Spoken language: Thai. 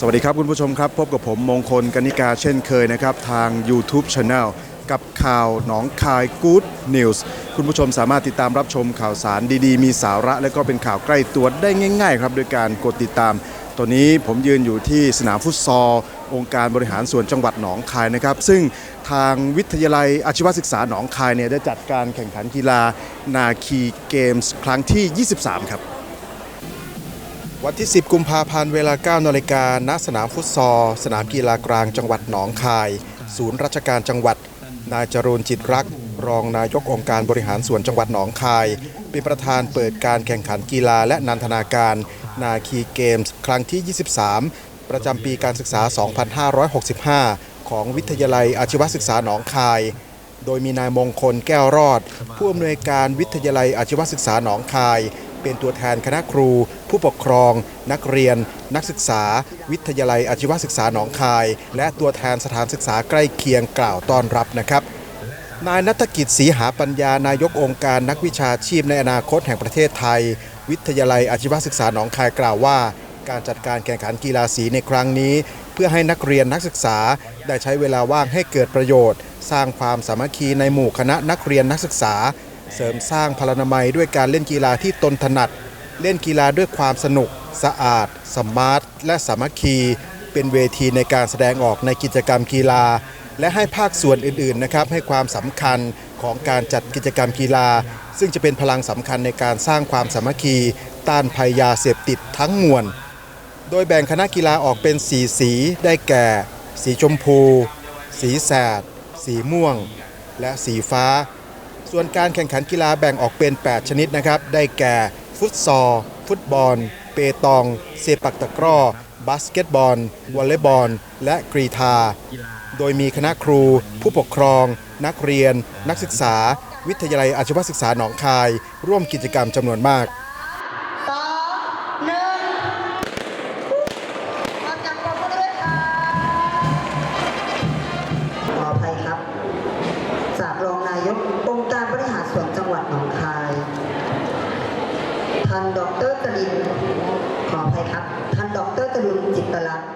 สวัสดีครับคุณผู้ชมครับ พบกับผมมงคลกนิกาเช่นเคยนะครับ ทาง YouTube Channel กับข่าวหนองคาย Good News คุณผู้ชมสามารถติดตามรับชมข่าวสารดีๆ มีสาระ และก็เป็นข่าวใกล้ตัวได้ง่าย ๆ ครับโดยการกดติดตาม ตอนนี้ผมยืนอยู่ที่สนามฟุตซอล องค์การบริหารส่วนจังหวัดหนองคายนะครับ ซึ่งทางวิทยาลัยอาชีวศึกษาหนองคายเนี่ยได้จัดการแข่งขันกีฬานาคีเกมส์ครั้งที่ 23 ครับ วันที่ 10 กุมภาพันธ์เวลา 9นาฬิกาณสนามฟุตซอลสนามกีฬากลางจังหวัดหนองคาย ศูนย์ราชการจังหวัด นายจรูนจิตรัก รองนายกองค์การบริหารส่วนจังหวัดหนองคาย เป็นประธานเปิดการแข่งขันกีฬาและนันทนาการ นาคีเกมส์ ครั้งที่ 23 ประจำปีการศึกษา 2565 ของวิทยาลัยอาชีวศึกษาหนองคาย โดยมีนายมงคลแก้วรอด ผู้อำนวยการวิทยาลัยอาชีวศึกษาหนองคาย เป็นตัวแทนคณะครู ผู้ปกครอง นักเรียน นักศึกษา วิทยาลัยอาชีวศึกษาหนองคาย และตัวแทนสถานศึกษาใกล้เคียงกล่าวต้อนรับนะครับนายนัฐกิจศรีหาปัญญานายกองค์การนักวิชาชีพในอนาคตแห่งประเทศไทย วิทยาลัยอาชีวศึกษาหนองคายกล่าวว่า การจัดการแข่งขันกีฬาสีในครั้งนี้ เพื่อให้นักเรียนนักศึกษา ได้ใช้เวลาว่างให้เกิดประโยชน์ สร้างความสามัคคีในหมู่คณะนักเรียนนักศึกษา เสริมสร้างพลานามัยด้วยการเล่นกีฬาที่ตนถนัด เล่นกีฬาด้วยความสนุก สะอาด สมาร์ท และสามัคคี เป็นเวทีในการแสดงออกในกิจกรรมกีฬา และให้ภาคส่วนอื่นๆนะครับให้ความสำคัญของการจัดกิจกรรมกีฬา ซึ่งจะเป็นพลังสำคัญในการสร้างความสามัคคี ต้านภัยยาเสพติดทั้งมวล โดยแบ่งคณะกีฬาออกเป็นสีสีได้แก่ สีชมพู สีแสด สีม่วง และสีฟ้า ส่วนการแข่งขันกีฬาแบ่งออกเป็น 8 ชนิดนะครับ ได้แก่ ฟุตซอล ฟุตบอล เปตอง เซปักตะกร้อ บาสเกตบอล วอลเลย์บอล และกรีธา โดยมีคณะครู ผู้ปกครอง นักเรียน นักศึกษา วิทยาลัยอาชีวศึกษาหนองคาย ร่วมกิจกรรมจำนวนมาก สองหนึ่งายกองค์การบริหารส่วนจังหวัดหนองคาย ท่านดรตรินขออภัยครับ ท่านดรตรุนจิตตลักษณ์